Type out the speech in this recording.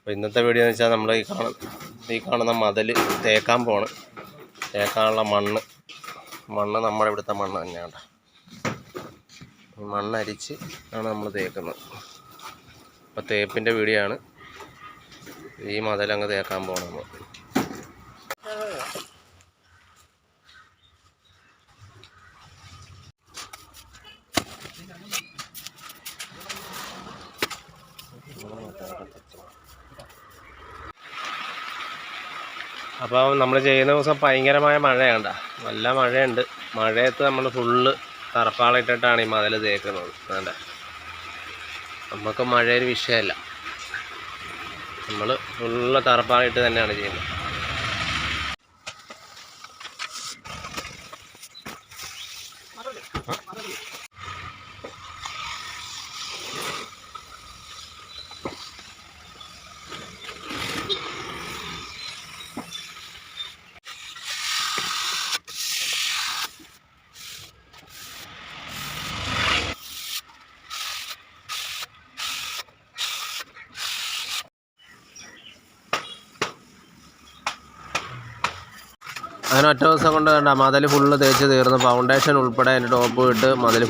അപ്പോൾ ഇന്നത്തെ വീഡിയോ എന്ന് വെച്ചാൽ നമ്മൾ ഈ കാണുന്ന ഈ കാണുന്ന മതിൽ തേക്കാൻ പോണ്. തേക്കാനുള്ള മണ്ണ്. മണ്ണ് നമ്മുടെ ഇവിടുത്തെ മണ്ണ് തന്നെയാണ് ഈ മണ്ണ് അരിച്ച് ആണ് നമ്മൾ തേക്കുന്നത്. അപ്പോൾ തേപ്പിന്റെ വീഡിയോ ആണ്. ഈ അങ്ങ് തേക്കാൻ പോകണം നമ്മൾ അപ്പോൾ നമ്മൾ ചെയ്യുന്ന ദിവസം ഭയങ്കരമായ മഴയാണ്ട നല്ല മഴയുണ്ട്. മഴയത്ത് നമ്മൾ ഫുള്ള് തറപ്പാളിട്ടിട്ടാണ് ഈ മതിൽ തേക്കുന്നത്. വേണ്ട നമുക്ക് മഴയൊരു വിഷയമല്ല നമ്മൾ ഫുള്ള് തറപ്പാളിട്ട് തന്നെയാണ് ചെയ്യുന്നത്. അങ്ങനെ ഒറ്റ ദിവസം കൊണ്ട് കണ്ട മതിൽ ഫുള്ള് തേച്ച് തീർന്ന് ഫൗണ്ടേഷൻ ഉൾപ്പെടെ അതിന്റെ ടോപ്പ് ഇട്ട് മതിൽ